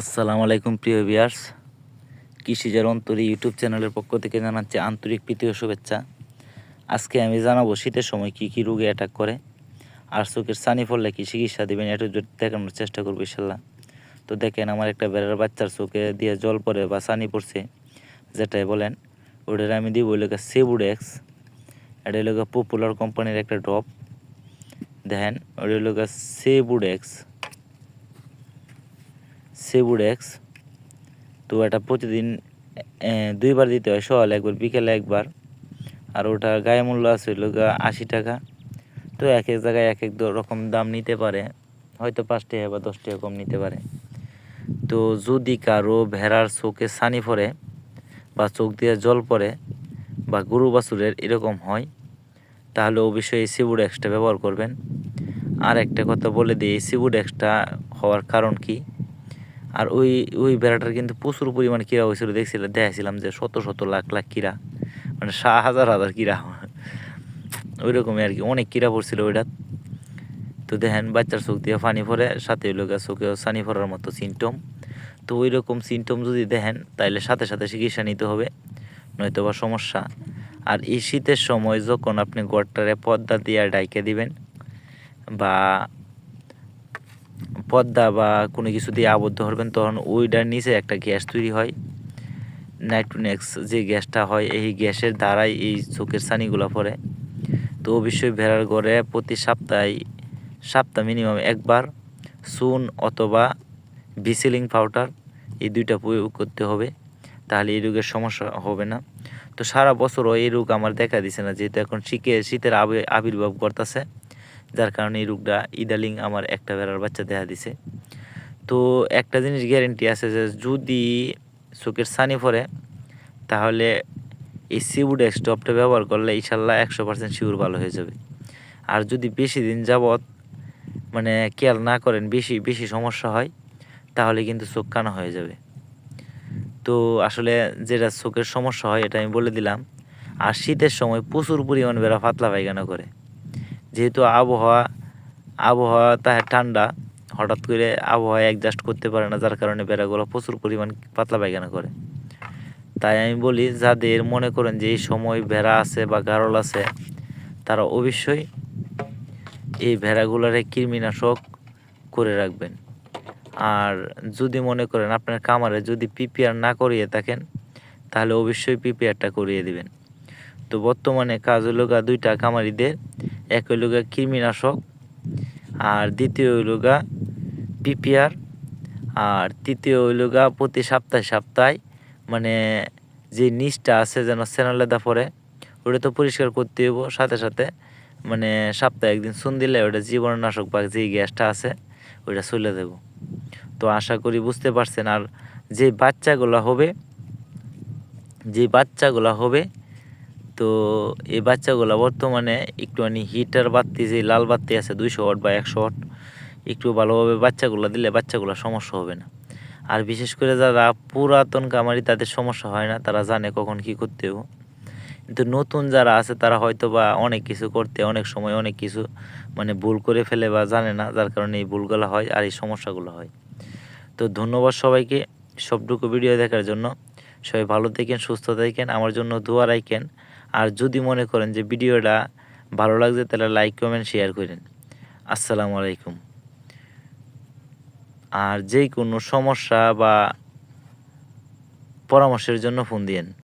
আসসালামু আলাইকুম, প্রিয় ভিয়ার্স কৃষিজার অন্তরী ইউটিউব চ্যানেলের পক্ষ থেকে জানাচ্ছি আন্তরিক প্রীতি ও শুভেচ্ছা। আজকে আমি জানাব শীতের সময় কি কি রোগে অ্যাটাক করে। আর চোখের সানি ফললে কি চিকিৎসা দেবেন, এটা যদি দেখানোর চেষ্টা করব ইনশাল্লাহ। তো দেখেন, আমার একটা বেড়ার বাচ্চার চোখে দিয়ে জল পড়ে বা সানি পড়ছে, যেটাই বলেন, ওটার আমি দিব ওই লোকের সেবুডেক্স এটা হলো পপুলার কোম্পানির একটা ড্রপ দেখেন, ওটা হলো সেবুডেক্স সেবুডেক্স তো এটা প্রতিদিন দুইবার দিতে হয় সকালে একবার, বিকেলে একবার। আর ওটা গায়ে মূল্য আছে হলো আশি টাকা। তো এক এক জায়গায় এক এক রকম দাম নিতে পারে। হয়তো পাঁচ টাকা বা দশ টাকা কম নিতে পারে। তো যদি কারও ভেড়ার চোখে ছানি পড়ে বা চোখ দিয়ে জল পড়ে বা গরু বাছুরের এরকম হয়, তাহলে অবশ্যই এই সিবুডেক্সটা ব্যবহার করবেন। আর একটা কথা বলে দিই, এই সিবুডেক্সটা হওয়ার কারণ কি? আর ওই ওই বেড়াটার কিন্তু প্রচুর পরিমাণে কীরা হয়েছিল। দেখছিলাম দেখাছিলাম যে শত শত লাখ লাখ কীরা মানে হাজার হাজার কীরা ওই রকমই আর কি, অনেক কীরা পড়ছিল ওইটা। তো দেখেন, বাচ্চার চোখ দিয়ে পানি পড়ে, সাথে ওই লোকের চোখেও সানি পড়ার মতো সিমটম তো ওই রকম সিমটম যদি দেখেন তাহলে সাথে সাথে চিকিৎসা নিতে হবে নয়তো বা সমস্যা। আর এই শীতের সময় যখন আপনি গড়টারে পদ্মা দিয়ে ডাইকে দিবেন, বা পদ্মা বা কোনো কিছু দিয়ে আবদ্ধ করবেন তখন ওইটার নিচে একটা গ্যাস তৈরি হয়। নাইট্রোনেক্স যে গ্যাসটা হয়, এই গ্যাসের দ্বারাই এই চোখের ছানিগুলো পড়ে। তো অবশ্যই ভেড়ার ঘরে প্রতি সপ্তাহে, সপ্তাহ মিনিমাম একবার চুন অথবা বিসিলিং পাউডার, এই দুইটা প্রয়োগ করতে হবে। তাহলে এই রোগের সমস্যা হবে না। তো সারা বছরও এই রোগ আমার দেখা দিছে না, যেহেতু এখন শীতে, শীতের আবি- আবির্ভাব করতেছে যার কারণে এই রোগটা ইদালিং আমার একটা বেড়ার বাচ্চা দেখা দিছে। তো একটা জিনিস গ্যারেন্টি আছে যে যদি চোখের সানি পড়ে, তাহলে এই সিউড স্টপটা ব্যবহার করলে ইনশাল্লাহ একশো পার্সেন্ট শিওর ভালো হয়ে যাবে। আর যদি বেশি দিন যাবৎ মানে খেয়াল না করেন, বেশি বেশি সমস্যা হয়, তাহলে কিন্তু চোখ কানা হয়ে যাবে। তো আসলে যেটা চোখের সমস্যা হয়, এটা আমি বলে দিলাম। আর শীতের সময় প্রচুর পরিমাণ বেড়া পাতলা পায়খানা করে। যেহেতু আবহাওয়া আবহাওয়া তাহে ঠান্ডা, হঠাৎ করে আবহাওয়া অ্যাডজাস্ট করতে পারে না, যার কারণে বেড়াগুলো প্রচুর পরিমাণ পাতলা পায়খানা করে। তাই আমি বলি, যাদের মনে করেন যে এই সময় ভেড়া আছে বা গারল আছে, তারা অবশ্যই এই ভেড়াগুলারে কৃমিনাশক করে রাখবেন। আর যদি মনে করেন আপনার কামারে যদি পিপিআর না করিয়ে থাকেন, তাহলে অবশ্যই পিপিআরটা করিয়ে দিবেন। তো বর্তমানে কাজ দুইটা কামারিদের এক হইল গা কৃমিনাশক, আর দ্বিতীয় হইল গা পিপিআর, আর তৃতীয় হইল গা প্রতি সপ্তাহে সপ্তাহে মানে যে নিচটা আছে যেন সেনালেদা পরে ওটা তো পরিষ্কার করতে হইব। সাথে সাথে মানে সপ্তাহে একদিন চুন দিলে ওটা জীবাণুনাশক বা যে গ্যাসটা আছে, ওইটা চলে দেব তো আশা করি বুঝতে পারছেন, আর যে বাচ্চাগুলো হবে, যে বাচ্চাগুলো হবে তো এই বাচ্চাগুলো বর্তমানে একটুখানি হিটার বাতি, যে লাল বাতি আছে দুইশো ওয়াট বা একশো ওয়াট, একটু ভালোভাবে বাচ্চাগুলো দিলে বাচ্চাগুলো সমস্যা হবে না। আর বিশেষ করে যারা পুরাতন কামারি তাদের সমস্যা হয় না, তারা জানে কখন কি করতে হবে। কিন্তু নতুন যারা আছে, তারা হয়তো বা অনেক কিছু করতে, অনেক সময় অনেক কিছু মানে ভুল করে ফেলে বা জানে না, যার কারণে এই ভুলগুলো হয় আর এই সমস্যাগুলো হয়। তো ধন্যবাদ সবাইকে সবটুকু ভিডিও দেখার জন্য। সবাই ভালো থাকেন, সুস্থ থাকেন, আমার জন্য দোয়া রাখেন। আর যদি মনে করেন যে ভিডিওটা ভালো লাগছে, তাহলে লাইক কমেন্ট শেয়ার করেন। আসসালামু আলাইকুম। আর যে কোনো সমস্যা বা পরামর্শের জন্য ফোন দিয়েন।